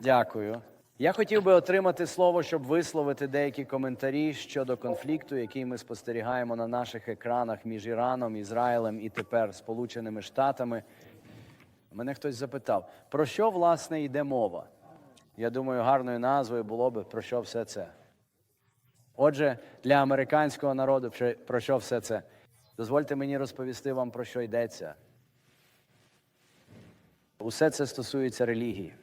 Дякую. Я хотів би отримати слово, щоб висловити деякі коментарі щодо конфлікту, який ми спостерігаємо на наших екранах між Іраном, Ізраїлем і тепер Сполученими Штатами. Мене хтось запитав, про що власне йде мова? Я думаю, гарною назвою було би про що все це. Отже, для американського народу про- що все це? Дозвольте мені розповісти вам, про що йдеться. Усе це стосується релігії.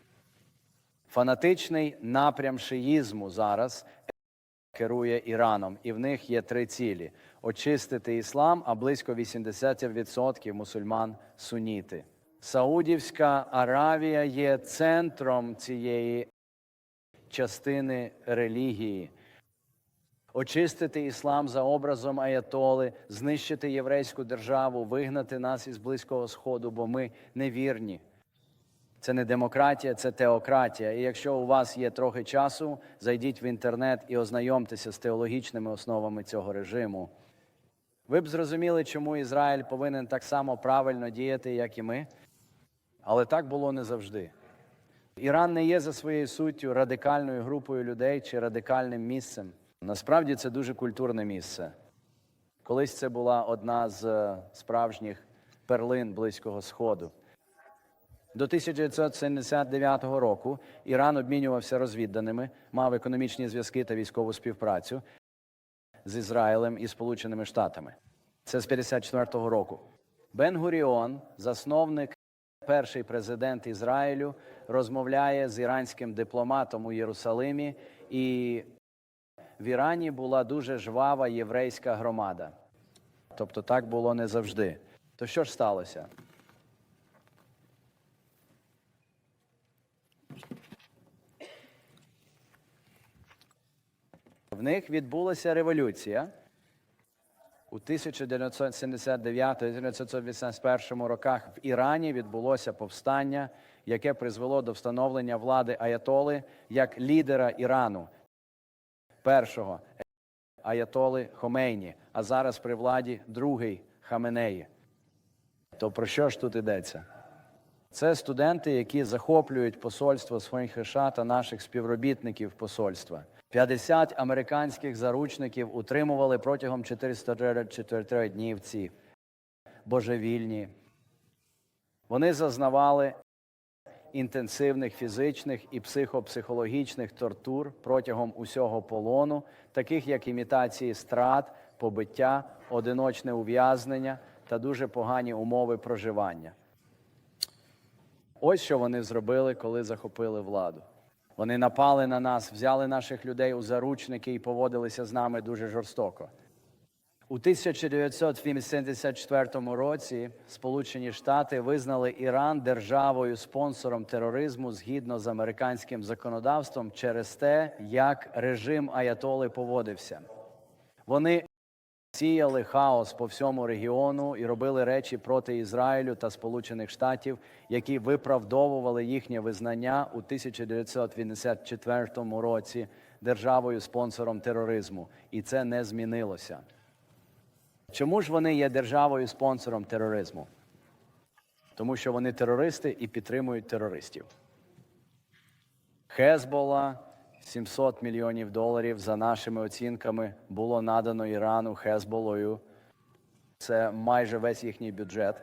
Фанатичний напрям шиїзму зараз керує Іраном, і в них є три цілі: очистити іслам, а близько 80% мусульман суніти. Саудівська Аравія є центром цієї частини релігії. Очистити іслам за образом аятоли, знищити єврейську державу, вигнати нас із Близького Сходу, бо ми невірні. Це не демократія, це теократія. І якщо у вас є трохи часу, зайдіть в інтернет і ознайомтеся з теологічними основами цього режиму. Ви б зрозуміли, чому Ізраїль повинен так само правильно діяти, як і ми. Але так було не завжди. Іран не є за своєю суттю радикальною групою людей чи радикальним місцем. Насправді це дуже культурне місце. Колись це була одна з е, справжніх перлин Близького Сходу. До 1979 року Іран обмінювався розвідданими, мав економічні зв'язки та військову співпрацю з Ізраїлем і Сполученими Штатами. Це з 54-го року. Бен Гуріон, засновник, перший президент Ізраїлю, розмовляє з іранським дипломатом у Єрусалимі, і в Ірані була дуже жвава єврейська громада. Тобто так було не завжди. То що ж сталося? В них відбулася революція у 1979-1981 роках в Ірані відбулося повстання, яке призвело до встановлення влади Аятоли як лідера Ірану, першого Аятоли Хомейні, а зараз при владі другий Хаменеї. То про що ж тут йдеться? Це студенти, які захоплюють посольство своїх та наших співробітників посольства. 50 американських заручників утримували протягом 404 днів ці божевільні. Вони зазнавали інтенсивних фізичних і психопсихологічних тортур протягом усього полону, таких як імітації страт, побиття, одиночне ув'язнення та дуже погані умови проживання. Ось що вони зробили, коли захопили владу. Вони напали на нас, взяли наших людей у заручники і поводилися з нами дуже жорстоко. У 1984 році Сполучені Штати визнали Іран державою спонсором тероризму згідно з американським законодавством через те, як режим Аятоли поводився. Вони сіяли хаос по всьому регіону і робили речі проти Ізраїлю та Сполучених Штатів, які виправдовували їхнє визнання у 1984 році державою спонсором тероризму, і це не змінилося. Чому ж вони є державою спонсором тероризму? Тому що вони терористи і підтримують терористів. Хезбола 700 мільйонів доларів за нашими оцінками було надано Ірану Хезболою. Це майже весь їхній бюджет.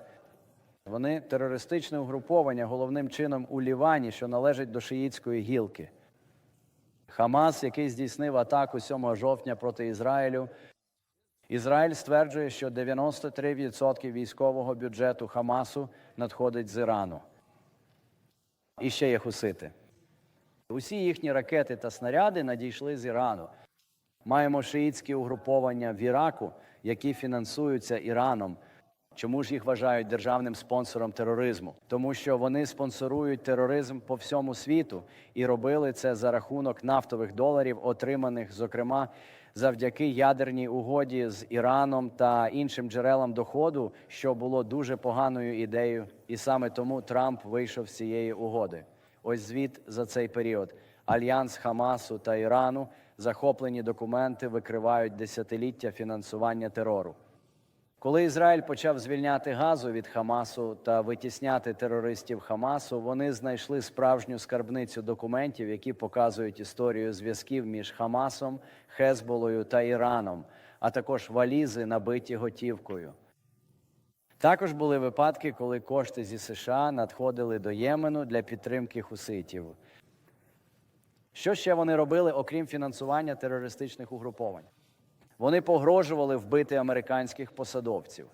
Вони терористичне угруповання головним чином у Лівані, що належить до шиїцької гілки. Хамас, який здійснив атаку 7 жовтня проти Ізраїлю. Ізраїль стверджує, що 93% військового бюджету Хамасу надходить з Ірану. І ще є хусити. Усі їхні ракети та снаряди надійшли з Ірану. Маємо шиїцькі угруповання в Іраку, які фінансуються Іраном. Чому ж їх вважають державним спонсором тероризму? Тому що вони спонсорують тероризм по всьому світу і робили це за рахунок нафтових доларів, отриманих, зокрема, завдяки ядерній угоді з Іраном та іншим джерелам доходу, що було дуже поганою ідеєю, і саме тому Трамп вийшов з цієї угоди. Ось звіт за цей період. Альянс Хамасу та Ірану захоплені документи викривають десятиліття фінансування терору. Коли Ізраїль почав звільняти газу від Хамасу та витісняти терористів Хамасу, вони знайшли справжню скарбницю документів, які показують історію зв'язків між Хамасом, Хезболою та Іраном, а також валізи, набиті готівкою. Також були випадки, коли кошти зі США надходили до Ємену для підтримки хуситів. Що ще вони робили, окрім фінансування терористичних угруповань? Вони погрожували вбити американських посадовців: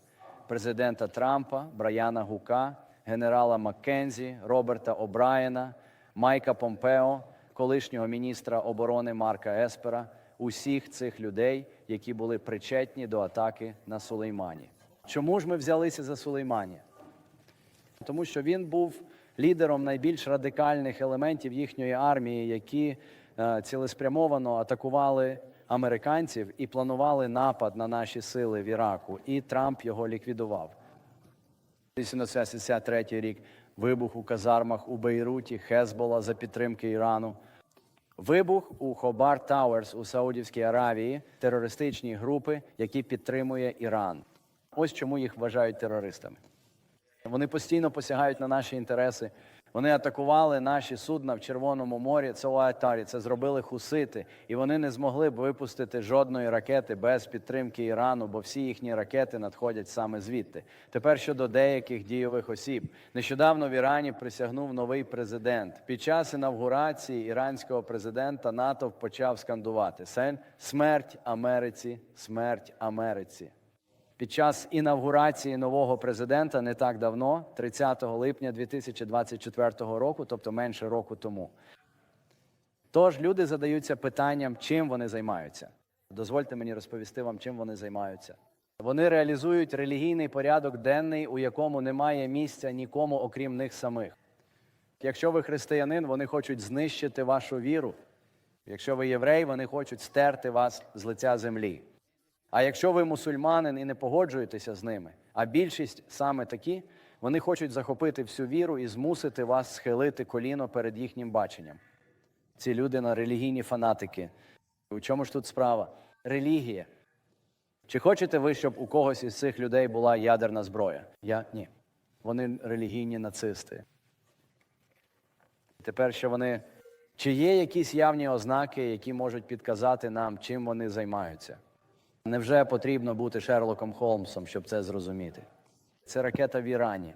президента Трампа, Брайана Гука, генерала Маккензі, Роберта О'Брайена, Майка Помпео, колишнього міністра оборони Марка Еспера, усіх цих людей, які були причетні до атаки на Сулеймані. Чому ж ми взялися за Сулеймані? Тому що він був лідером найбільш радикальних елементів їхньої армії, які е, цілеспрямовано атакували американців і планували напад на наші сили в Іраку. І Трамп його ліквідував. 1973 рік вибух у казармах у Бейруті, Хезбола за підтримки Ірану. Вибух у Хобар Тауерс у Саудівській Аравії, терористичні групи, які підтримує Іран. Ось чому їх вважають терористами. Вони постійно посягають на наші інтереси. Вони атакували наші судна в Червоному морі. Це Уайтарі, це зробили хусити, і вони не змогли б випустити жодної ракети без підтримки Ірану, бо всі їхні ракети надходять саме звідти. Тепер щодо деяких дійових осіб. Нещодавно в Ірані присягнув новий президент. Під час інавгурації іранського президента натовп почав скандувати «Сен- смерть Америці, смерть Америці. Під час інавгурації нового президента не так давно, 30 липня 2024 року, тобто менше року тому. Тож люди задаються питанням, чим вони займаються. Дозвольте мені розповісти вам, чим вони займаються. Вони реалізують релігійний порядок денний, у якому немає місця нікому, окрім них самих. Якщо ви християнин, вони хочуть знищити вашу віру. Якщо ви єврей, вони хочуть стерти вас з лиця землі. А якщо ви мусульманин і не погоджуєтеся з ними, а більшість саме такі, вони хочуть захопити всю віру і змусити вас схилити коліно перед їхнім баченням. Ці люди на релігійні фанатики. У чому ж тут справа? Релігія. Чи хочете ви, щоб у когось із цих людей була ядерна зброя? Я ні. Вони релігійні нацисти. Тепер що вони. Чи є якісь явні ознаки, які можуть підказати нам, чим вони займаються? Невже потрібно бути Шерлоком Холмсом, щоб це зрозуміти? Це ракета в Ірані.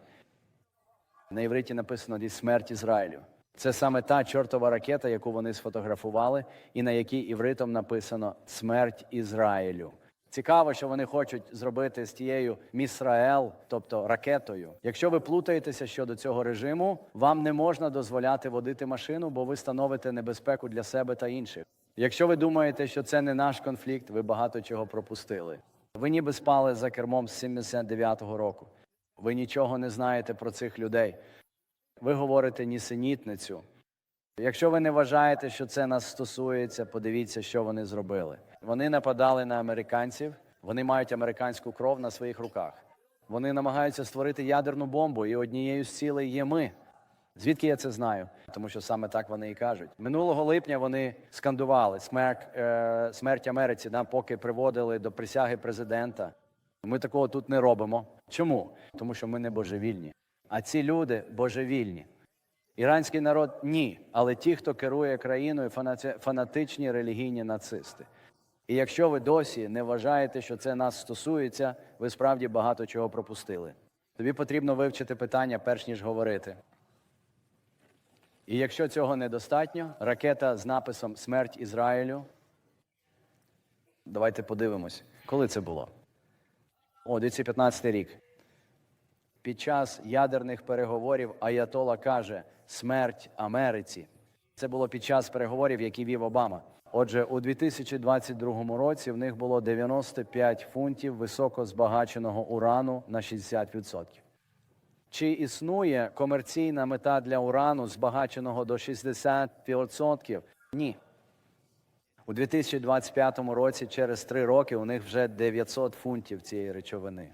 На івриті написано «Дій смерть Ізраїлю. Це саме та чортова ракета, яку вони сфотографували, і на якій івритом написано Смерть Ізраїлю. Цікаво, що вони хочуть зробити з тією Місраел, тобто ракетою. Якщо ви плутаєтеся щодо цього режиму, вам не можна дозволяти водити машину, бо ви становите небезпеку для себе та інших. Якщо ви думаєте, що це не наш конфлікт, ви багато чого пропустили. Ви ніби спали за кермом з 79-го року. Ви нічого не знаєте про цих людей. Ви говорите нісенітницю. Якщо ви не вважаєте, що це нас стосується, подивіться, що вони зробили. Вони нападали на американців, вони мають американську кров на своїх руках. Вони намагаються створити ядерну бомбу, і однією з цілей є ми. Звідки я це знаю? Тому що саме так вони і кажуть. Минулого липня вони скандували смерть, е, смерть Америці, да, поки приводили до присяги президента. Ми такого тут не робимо. Чому? Тому що ми не божевільні. А ці люди божевільні. Іранський народ ні. Але ті, хто керує країною, фанатичні релігійні нацисти. І якщо ви досі не вважаєте, що це нас стосується, ви справді багато чого пропустили. Тобі потрібно вивчити питання, перш ніж говорити. І якщо цього недостатньо, ракета з написом Смерть Ізраїлю. Давайте подивимось, коли це було. О, 2015 рік. Під час ядерних переговорів Аятола каже Смерть Америці. Це було під час переговорів, які вів Обама. Отже, у 2022 році в них було 95 фунтів високозбагаченого урану на 60%. Чи існує комерційна мета для урану, збагаченого до 60%? Ні. У 2025 році, через три роки, у них вже 900 фунтів цієї речовини.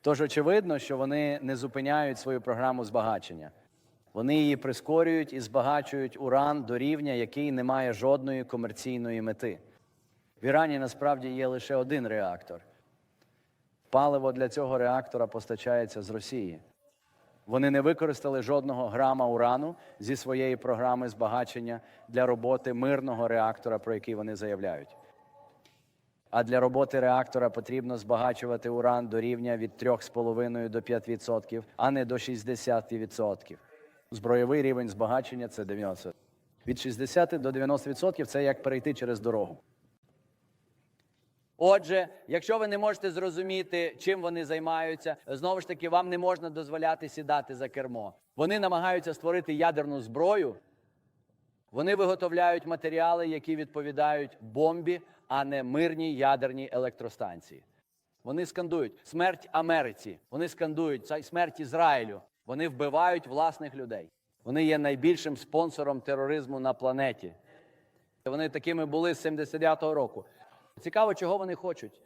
Тож очевидно, що вони не зупиняють свою програму збагачення. Вони її прискорюють і збагачують уран до рівня, який не має жодної комерційної мети. В Ірані насправді є лише один реактор. Паливо для цього реактора постачається з Росії. Вони не використали жодного грама урану зі своєї програми збагачення для роботи мирного реактора, про який вони заявляють. А для роботи реактора потрібно збагачувати уран до рівня від 3,5 до 5%, а не до 60%. Збройовий рівень збагачення це 90%. Від 60 до 90% це як перейти через дорогу. Отже, якщо ви не можете зрозуміти, чим вони займаються, знову ж таки, вам не можна дозволяти сідати за кермо. Вони намагаються створити ядерну зброю. Вони виготовляють матеріали, які відповідають бомбі, а не мирній ядерній електростанції. Вони скандують смерть Америці. Вони скандують смерть Ізраїлю. Вони вбивають власних людей. Вони є найбільшим спонсором тероризму на планеті. Вони такими були з 79-го року. Цікаво, чого вони хочуть.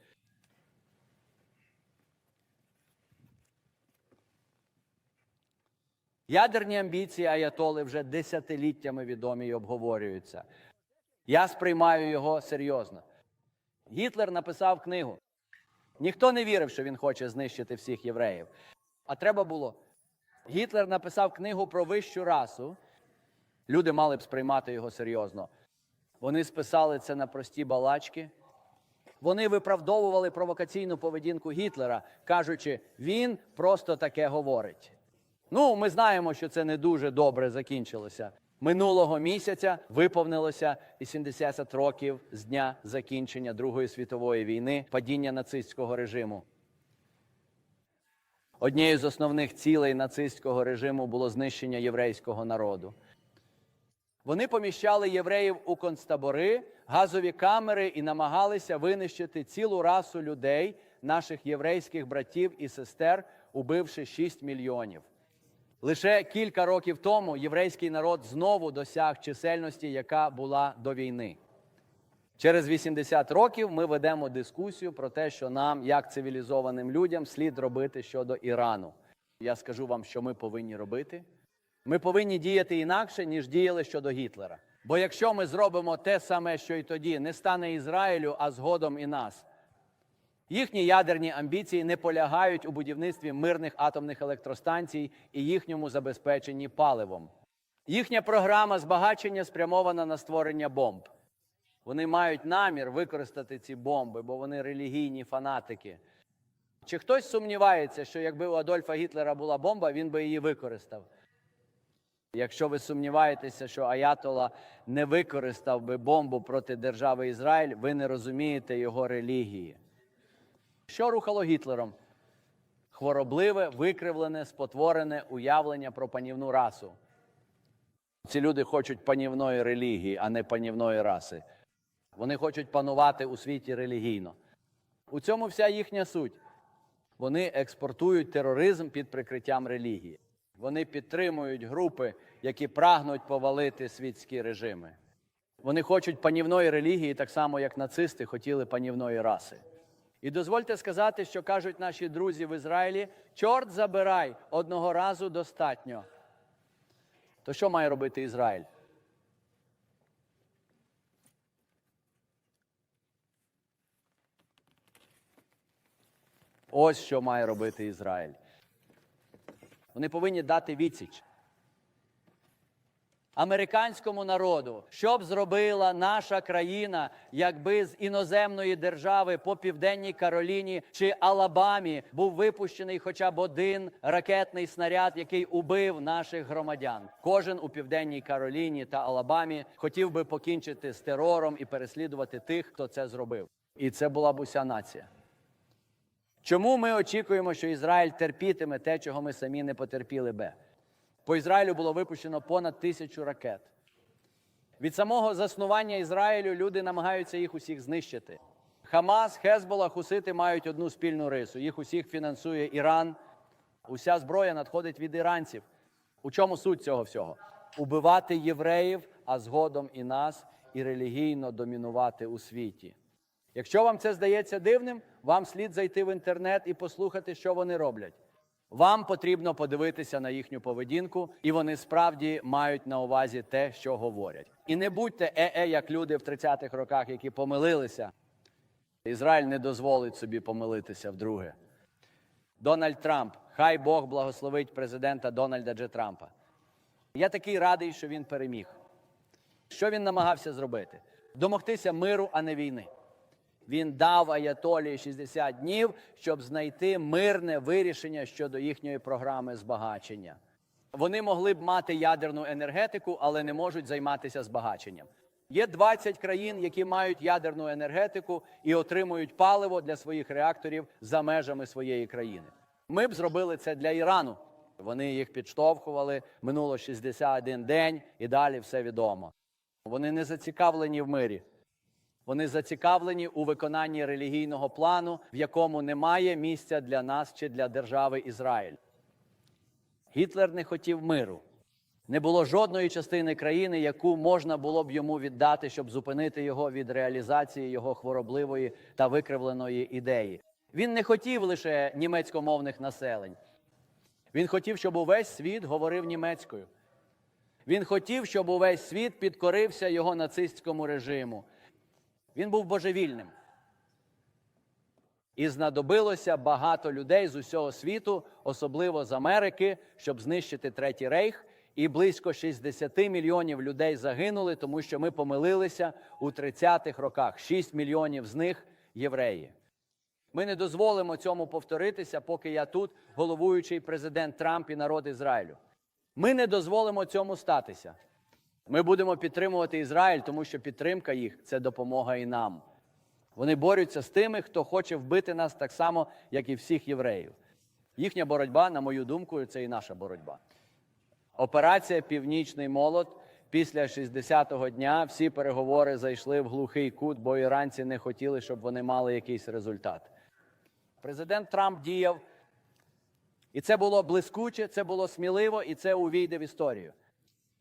Ядерні амбіції Аятоли вже десятиліттями відомі і обговорюються. Я сприймаю його серйозно. Гітлер написав книгу. Ніхто не вірив, що він хоче знищити всіх євреїв. А треба було. Гітлер написав книгу про вищу расу. Люди мали б сприймати його серйозно. Вони списали це на прості балачки. Вони виправдовували провокаційну поведінку Гітлера, кажучи, він просто таке говорить. Ну, ми знаємо, що це не дуже добре закінчилося. Минулого місяця виповнилося 80 років з дня закінчення Другої світової війни, падіння нацистського режиму. Однією з основних цілей нацистського режиму було знищення єврейського народу. Вони поміщали євреїв у концтабори, газові камери і намагалися винищити цілу расу людей, наших єврейських братів і сестер, убивши 6 мільйонів. Лише кілька років тому єврейський народ знову досяг чисельності, яка була до війни. Через 80 років ми ведемо дискусію про те, що нам, як цивілізованим людям, слід робити щодо Ірану. Я скажу вам, що ми повинні робити. Ми повинні діяти інакше, ніж діяли щодо Гітлера. Бо якщо ми зробимо те саме, що й тоді, не стане Ізраїлю, а згодом і нас. Їхні ядерні амбіції не полягають у будівництві мирних атомних електростанцій і їхньому забезпеченні паливом. Їхня програма збагачення спрямована на створення бомб. Вони мають намір використати ці бомби, бо вони релігійні фанатики. Чи хтось сумнівається, що якби у Адольфа Гітлера була бомба, він би її використав? Якщо ви сумніваєтеся, що Аятола не використав би бомбу проти держави Ізраїль, ви не розумієте його релігії. Що рухало Гітлером? Хворобливе, викривлене, спотворене уявлення про панівну расу. Ці люди хочуть панівної релігії, а не панівної раси. Вони хочуть панувати у світі релігійно. У цьому вся їхня суть. Вони експортують тероризм під прикриттям релігії. Вони підтримують групи, які прагнуть повалити світські режими. Вони хочуть панівної релігії, так само як нацисти хотіли панівної раси. І дозвольте сказати, що кажуть наші друзі в Ізраїлі: чорт забирай, одного разу достатньо. То що має робити Ізраїль? Ось що має робити Ізраїль. Вони повинні дати відсіч американському народу, що б зробила наша країна, якби з іноземної держави по південній Кароліні чи Алабамі був випущений хоча б один ракетний снаряд, який убив наших громадян. Кожен у південній Кароліні та Алабамі хотів би покінчити з терором і переслідувати тих, хто це зробив. І це була б уся нація. Чому ми очікуємо, що Ізраїль терпітиме те, чого ми самі не потерпіли би? По Ізраїлю було випущено понад тисячу ракет. Від самого заснування Ізраїлю люди намагаються їх усіх знищити. Хамас, Хезбола, Хусити мають одну спільну рису. Їх усіх фінансує Іран. Уся зброя надходить від іранців. У чому суть цього всього? Убивати євреїв, а згодом і нас, і релігійно домінувати у світі. Якщо вам це здається дивним, вам слід зайти в інтернет і послухати, що вони роблять. Вам потрібно подивитися на їхню поведінку, і вони справді мають на увазі те, що говорять. І не будьте е-е, як люди в 30-х роках, які помилилися. Ізраїль не дозволить собі помилитися вдруге. Дональд Трамп. Хай Бог благословить президента Дональда Дж. Трампа. Я такий радий, що він переміг. Що він намагався зробити? Домогтися миру, а не війни. Він дав Аятолі 60 днів, щоб знайти мирне вирішення щодо їхньої програми збагачення. Вони могли б мати ядерну енергетику, але не можуть займатися збагаченням. Є 20 країн, які мають ядерну енергетику і отримують паливо для своїх реакторів за межами своєї країни. Ми б зробили це для Ірану. Вони їх підштовхували. Минуло 61 день, і далі все відомо. Вони не зацікавлені в мирі. Вони зацікавлені у виконанні релігійного плану, в якому немає місця для нас чи для держави Ізраїль. Гітлер не хотів миру. Не було жодної частини країни, яку можна було б йому віддати, щоб зупинити його від реалізації його хворобливої та викривленої ідеї. Він не хотів лише німецькомовних населень. Він хотів, щоб увесь світ говорив німецькою. Він хотів, щоб увесь світ підкорився його нацистському режиму. Він був божевільним. І знадобилося багато людей з усього світу, особливо з Америки, щоб знищити Третій рейх. І близько 60 мільйонів людей загинули, тому що ми помилилися у 30-х роках. 6 мільйонів з них євреї. Ми не дозволимо цьому повторитися, поки я тут, головуючий президент Трамп і народ Ізраїлю. Ми не дозволимо цьому статися. Ми будемо підтримувати Ізраїль, тому що підтримка їх це допомога і нам. Вони борються з тими, хто хоче вбити нас так само, як і всіх євреїв. Їхня боротьба, на мою думку, це і наша боротьба. Операція Північний молот. Після 60-го дня всі переговори зайшли в глухий кут, бо іранці не хотіли, щоб вони мали якийсь результат. Президент Трамп діяв, і це було блискуче, це було сміливо, і це увійде в історію.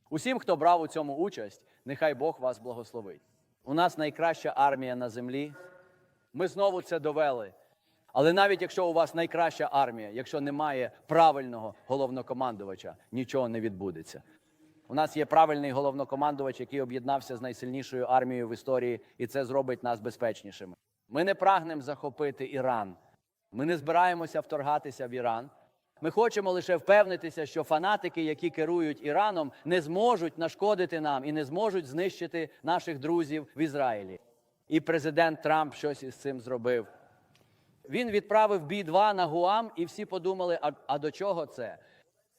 Усім, хто брав у цьому участь, нехай Бог вас благословить. У нас найкраща армія на землі. Ми знову це довели. Але навіть якщо у вас найкраща армія, якщо немає правильного головнокомандувача, нічого не відбудеться. У нас є правильний головнокомандувач, який об'єднався з найсильнішою армією в історії, і це зробить нас безпечнішими. Ми не прагнемо захопити Іран. Ми не збираємося вторгатися в Іран. Ми хочемо лише впевнитися, що фанатики, які керують Іраном, не зможуть нашкодити нам і не зможуть знищити наших друзів в Ізраїлі. І президент Трамп щось із цим зробив. Він відправив бі 2 на Гуам, і всі подумали, а, а до чого це?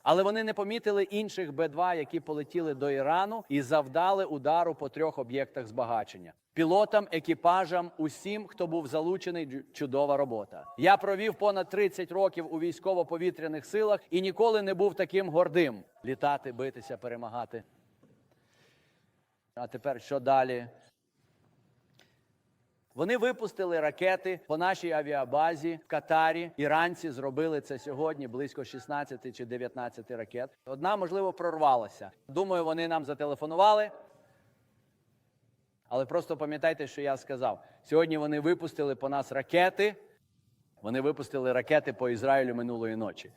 Але вони не помітили інших Б-2, які полетіли до Ірану і завдали удару по трьох об'єктах збагачення. Пілотам, екіпажам, усім, хто був залучений, чудова робота. Я провів понад 30 років у військово-повітряних силах і ніколи не був таким гордим літати, битися, перемагати. А тепер що далі? Вони випустили ракети по нашій авіабазі в Катарі. Іранці зробили це сьогодні близько 16 чи 19 ракет. Одна, можливо, прорвалася. Думаю, вони нам зателефонували. Але просто пам'ятайте, що я сказав. Сьогодні вони випустили по нас ракети. Вони випустили ракети по Ізраїлю минулої ночі.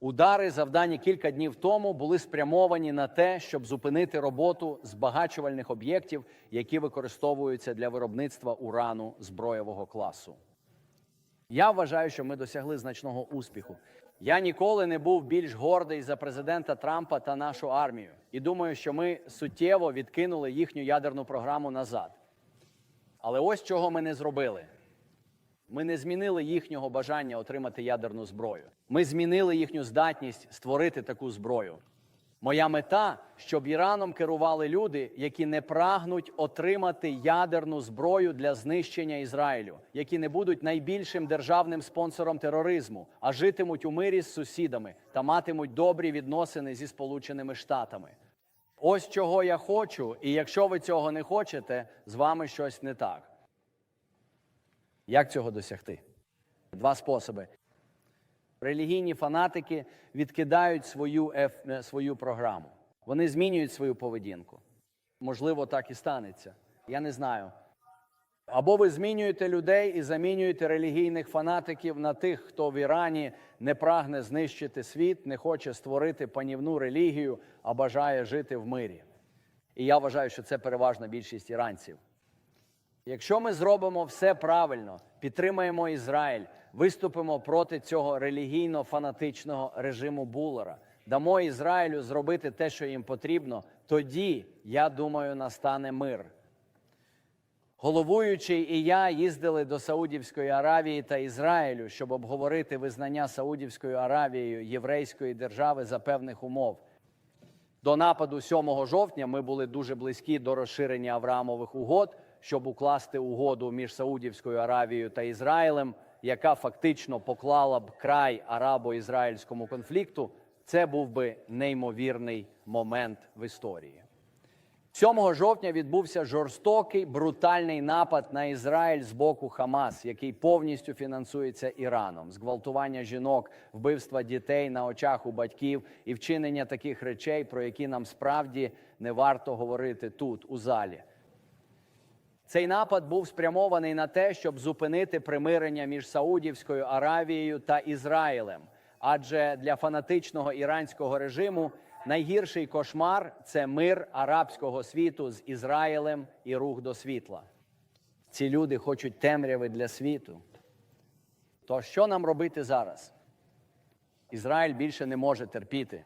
Удари, завдані кілька днів тому, були спрямовані на те, щоб зупинити роботу збагачувальних об'єктів, які використовуються для виробництва урану зброєвого класу. Я вважаю, що ми досягли значного успіху. Я ніколи не був більш гордий за президента Трампа та нашу армію. І думаю, що ми суттєво відкинули їхню ядерну програму назад. Але ось чого ми не зробили. Ми не змінили їхнього бажання отримати ядерну зброю. Ми змінили їхню здатність створити таку зброю. Моя мета, щоб Іраном керували люди, які не прагнуть отримати ядерну зброю для знищення Ізраїлю, які не будуть найбільшим державним спонсором тероризму, а житимуть у мирі з сусідами та матимуть добрі відносини зі Сполученими Штатами. Ось чого я хочу, і якщо ви цього не хочете, з вами щось не так. Як цього досягти? Два способи. Релігійні фанатики відкидають свою, еф- е, свою програму. Вони змінюють свою поведінку. Можливо, так і станеться. Я не знаю. Або ви змінюєте людей і замінюєте релігійних фанатиків на тих, хто в Ірані не прагне знищити світ, не хоче створити панівну релігію, а бажає жити в мирі. І я вважаю, що це переважна більшість іранців. Якщо ми зробимо все правильно, підтримаємо Ізраїль, виступимо проти цього релігійно-фанатичного режиму Булера, дамо Ізраїлю зробити те, що їм потрібно, тоді, я думаю, настане мир. Головуючий і я їздили до Саудівської Аравії та Ізраїлю, щоб обговорити визнання Саудівською Аравією єврейської держави за певних умов. До нападу 7 жовтня ми були дуже близькі до розширення Авраамових угод, щоб укласти угоду між Саудівською Аравією та Ізраїлем, яка фактично поклала б край арабо-ізраїльському конфлікту. Це був би неймовірний момент в історії. 7 жовтня відбувся жорстокий брутальний напад на Ізраїль з боку Хамас, який повністю фінансується Іраном. Зґвалтування жінок, вбивства дітей на очах у батьків і вчинення таких речей, про які нам справді не варто говорити тут, у залі. Цей напад був спрямований на те, щоб зупинити примирення між Саудівською Аравією та Ізраїлем. Адже для фанатичного іранського режиму найгірший кошмар це мир арабського світу з Ізраїлем і рух до світла. Ці люди хочуть темряви для світу. То що нам робити зараз? Ізраїль більше не може терпіти.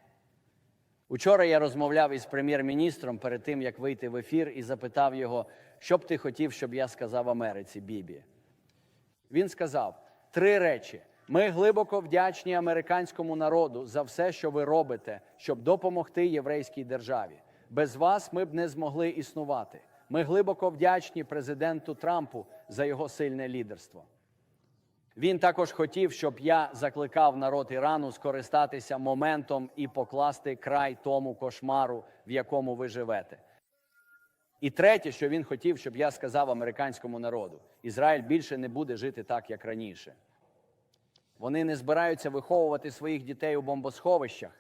Учора я розмовляв із прем'єр-міністром перед тим, як вийти в ефір, і запитав його, що б ти хотів, щоб я сказав Америці, Бібі. Він сказав три речі: ми глибоко вдячні американському народу за все, що ви робите, щоб допомогти єврейській державі. Без вас ми б не змогли існувати. Ми глибоко вдячні президенту Трампу за його сильне лідерство. Він також хотів, щоб я закликав народ Ірану скористатися моментом і покласти край тому кошмару, в якому ви живете. І третє, що він хотів, щоб я сказав американському народу: Ізраїль більше не буде жити так, як раніше. Вони не збираються виховувати своїх дітей у бомбосховищах.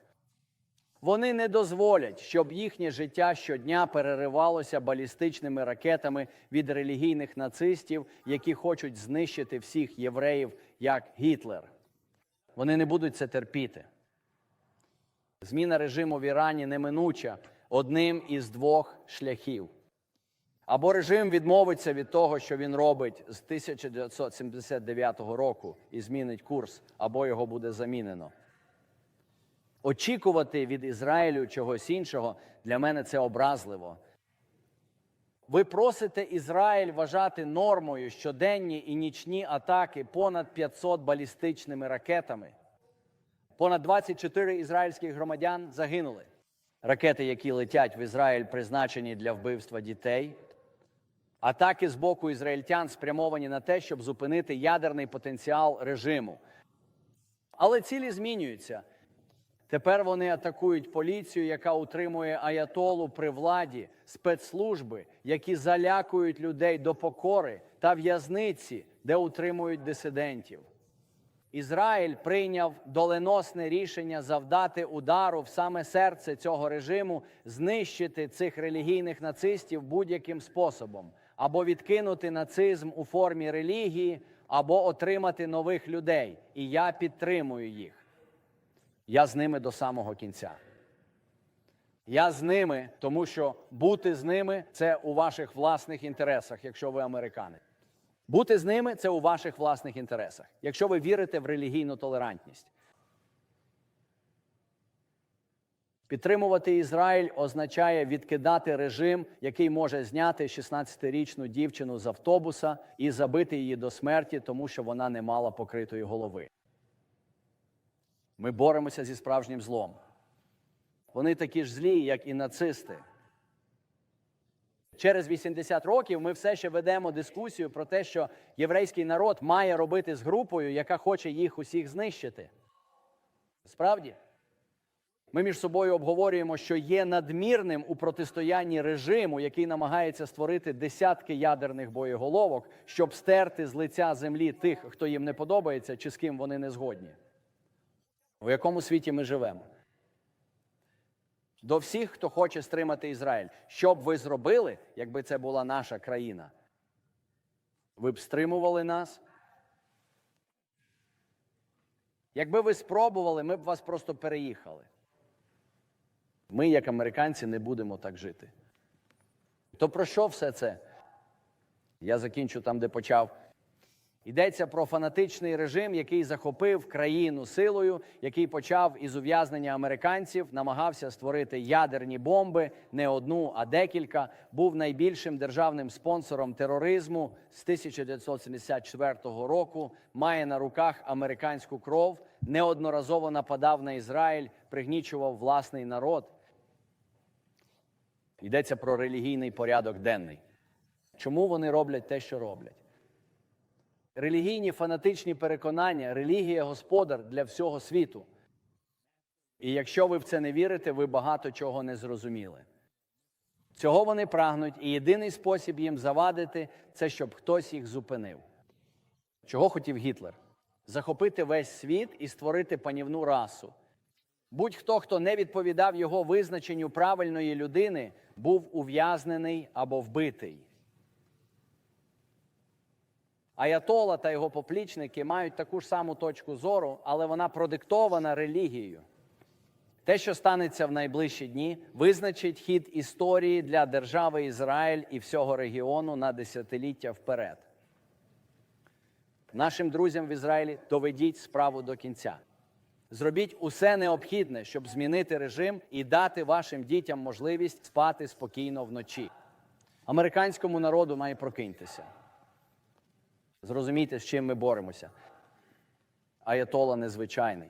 Вони не дозволять, щоб їхнє життя щодня переривалося балістичними ракетами від релігійних нацистів, які хочуть знищити всіх євреїв як Гітлер. Вони не будуть це терпіти. Зміна режиму в Ірані неминуча одним із двох шляхів. Або режим відмовиться від того, що він робить з 1979 року і змінить курс, або його буде замінено. Очікувати від Ізраїлю чогось іншого для мене це образливо. Ви просите Ізраїль вважати нормою щоденні і нічні атаки понад 500 балістичними ракетами. Понад 24 ізраїльських громадян загинули. Ракети, які летять в Ізраїль, призначені для вбивства дітей. Атаки з боку ізраїльтян спрямовані на те, щоб зупинити ядерний потенціал режиму. Але цілі змінюються. Тепер вони атакують поліцію, яка утримує аятолу при владі, спецслужби, які залякують людей до покори та в'язниці, де утримують дисидентів. Ізраїль прийняв доленосне рішення завдати удару в саме серце цього режиму, знищити цих релігійних нацистів будь-яким способом, або відкинути нацизм у формі релігії, або отримати нових людей. І я підтримую їх. Я з ними до самого кінця. Я з ними, тому що бути з ними це у ваших власних інтересах, якщо ви американець. Бути з ними це у ваших власних інтересах, якщо ви вірите в релігійну толерантність. Підтримувати Ізраїль означає відкидати режим, який може зняти 16-річну дівчину з автобуса і забити її до смерті, тому що вона не мала покритої голови. Ми боремося зі справжнім злом. Вони такі ж злі, як і нацисти. Через 80 років ми все ще ведемо дискусію про те, що єврейський народ має робити з групою, яка хоче їх усіх знищити. Справді, ми між собою обговорюємо, що є надмірним у протистоянні режиму, який намагається створити десятки ядерних боєголовок, щоб стерти з лиця землі тих, хто їм не подобається, чи з ким вони не згодні. У якому світі ми живемо? До всіх, хто хоче стримати Ізраїль. Що б ви зробили, якби це була наша країна? Ви б стримували нас? Якби ви спробували, ми б вас просто переїхали. Ми, як американці, не будемо так жити. То про що все це? Я закінчу там, де почав. Йдеться про фанатичний режим, який захопив країну силою, який почав із ув'язнення американців, намагався створити ядерні бомби, не одну, а декілька. Був найбільшим державним спонсором тероризму з 1974 року. Має на руках американську кров, неодноразово нападав на Ізраїль, пригнічував власний народ. Йдеться про релігійний порядок денний. Чому вони роблять те, що роблять? Релігійні фанатичні переконання, релігія господар для всього світу. І якщо ви в це не вірите, ви багато чого не зрозуміли. Цього вони прагнуть, і єдиний спосіб їм завадити це щоб хтось їх зупинив. Чого хотів Гітлер? Захопити весь світ і створити панівну расу. Будь-хто, хто не відповідав його визначенню правильної людини, був ув'язнений або вбитий. Аятола та його поплічники мають таку ж саму точку зору, але вона продиктована релігією. Те, що станеться в найближчі дні, визначить хід історії для держави Ізраїль і всього регіону на десятиліття вперед. Нашим друзям в Ізраїлі доведіть справу до кінця. Зробіть усе необхідне, щоб змінити режим і дати вашим дітям можливість спати спокійно вночі. Американському народу має прокиньтеся. Зрозумійте, з чим ми боремося. Аятола незвичайний.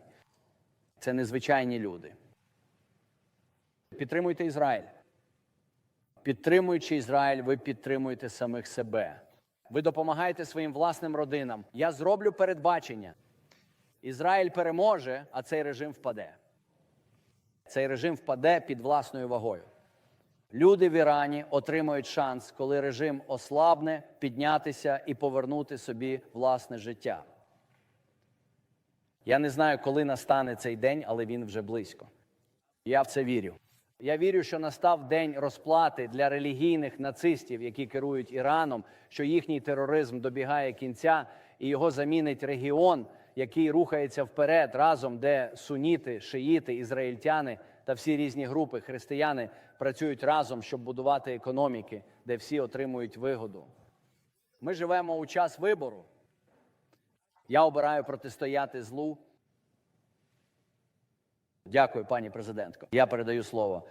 Це незвичайні люди. Підтримуйте Ізраїль. Підтримуючи Ізраїль, ви підтримуєте самих себе. Ви допомагаєте своїм власним родинам. Я зроблю передбачення. Ізраїль переможе, а цей режим впаде. Цей режим впаде під власною вагою. Люди в Ірані отримають шанс, коли режим ослабне, піднятися і повернути собі власне життя. Я не знаю, коли настане цей день, але він вже близько. Я в це вірю. Я вірю, що настав день розплати для релігійних нацистів, які керують Іраном, що їхній тероризм добігає кінця і його замінить регіон, який рухається вперед разом, де суніти, шиїти, ізраїльтяни та всі різні групи християни працюють разом, щоб будувати економіки, де всі отримують вигоду. Ми живемо у час вибору. Я обираю протистояти злу. Дякую, пані президентко. Я передаю слово